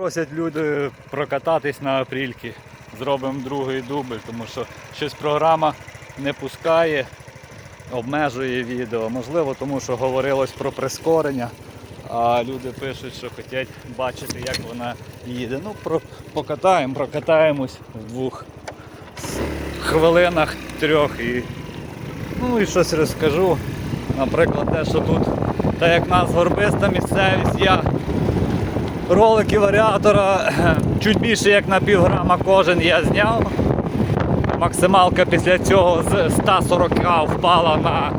Просять люди прокататись на апрільки. Зробимо другий дубль, тому що щось програма не пускає, обмежує відео. Можливо, тому що говорилось про прискорення, а люди пишуть, що хочуть бачити, як вона їде. Ну, про, покатаємо, прокатаємось в двох хвилинах трьох і, ну, і щось розкажу. Наприклад, те, що тут, так як нас горбиста місцевість, я ролики варіатора чуть більше як на півграма кожен я зняв. Максималка після цього з 140 впала на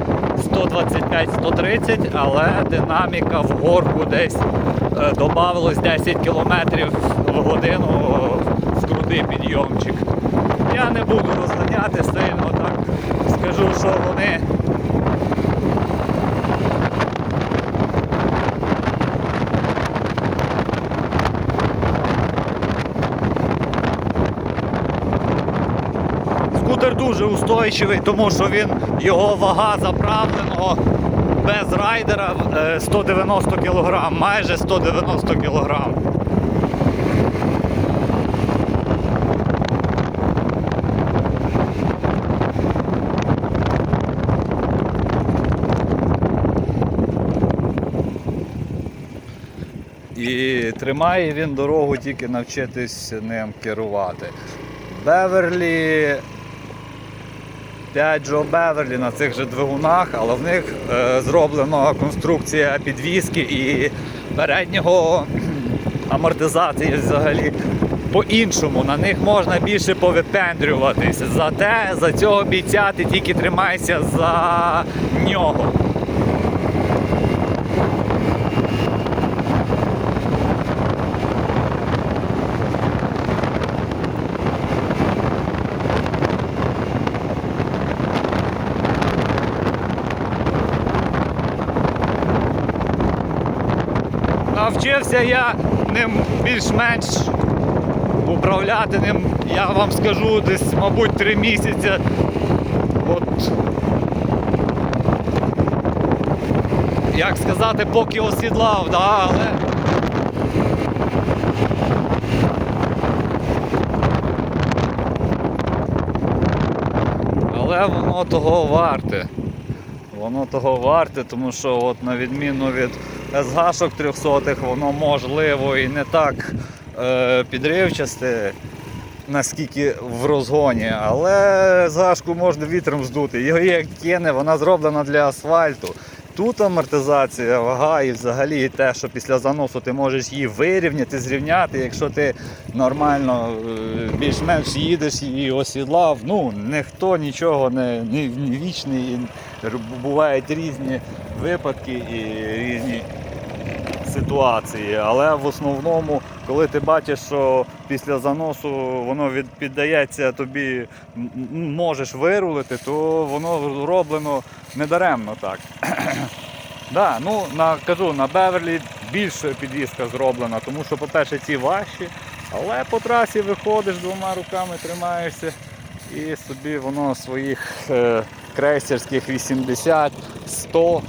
125-130, але динаміка в горку десь е, додавалось 10 км в годину в крутий підйомчик. Я не буду розганяти сильно, так скажу, що вони Скутер дуже устойчивий, тому що він його вага заправленого без райдера е, 190 кг, майже 190 кг. І тримає він дорогу тільки навчитись ним керувати. Беверлі 5 Джо Беверлі на цих же двигунах, але в них е, зроблена конструкція підвіски і переднього амортизації взагалі по-іншому. На них можна більше повипендрюватися. Зате за цього бійця ти тільки тримайся за нього. Навчився я ним більш-менш управляти ним, я вам скажу, десь, мабуть, три місяці. От, як сказати, поки осідлав, да, але. Але воно того варте. Воно того варте, тому що от на відміну від СГ-шок 300 воно можливо і не так е, підривчасте, наскільки в розгоні, але СГ-шку можна вітром здути. Його як кине, вона зроблена для асфальту. Тут амортизація, вага і взагалі те, що після заносу ти можеш її вирівняти, зрівняти, якщо ти нормально е, більш-менш їдеш і осідлав. Ну, ніхто нічого не, не, не вічний. Бувають різні випадки і різні ситуації. Але в основному, коли ти бачиш, що після заносу воно піддається тобі, можеш вирулити, то воно роблено недаремно так. Да, ну на кажу, на Беверлі більше підвізка зроблена, тому що, по-перше, ці важчі, але по трасі виходиш двома руками, тримаєшся і собі воно своїх е, крейсерських 80, 100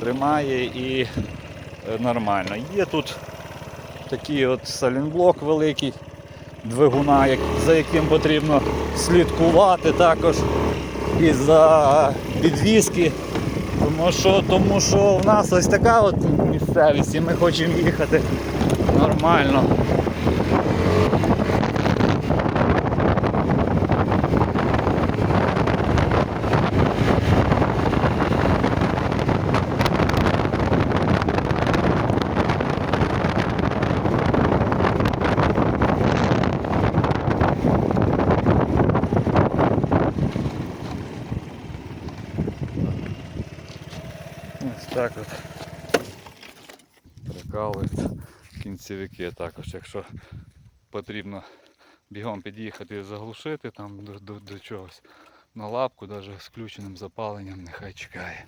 тримає і е, нормально. Є тут такий от салінблок великий двигуна, за яким потрібно слідкувати також і за підвіски. Тому що, тому що в нас ось така от місцевість і ми хочемо їхати нормально. Ось так от прикалуються кінцевики також, якщо потрібно бігом під'їхати і заглушити там до, до, до чогось на лапку, навіть з включеним запаленням, нехай чекає.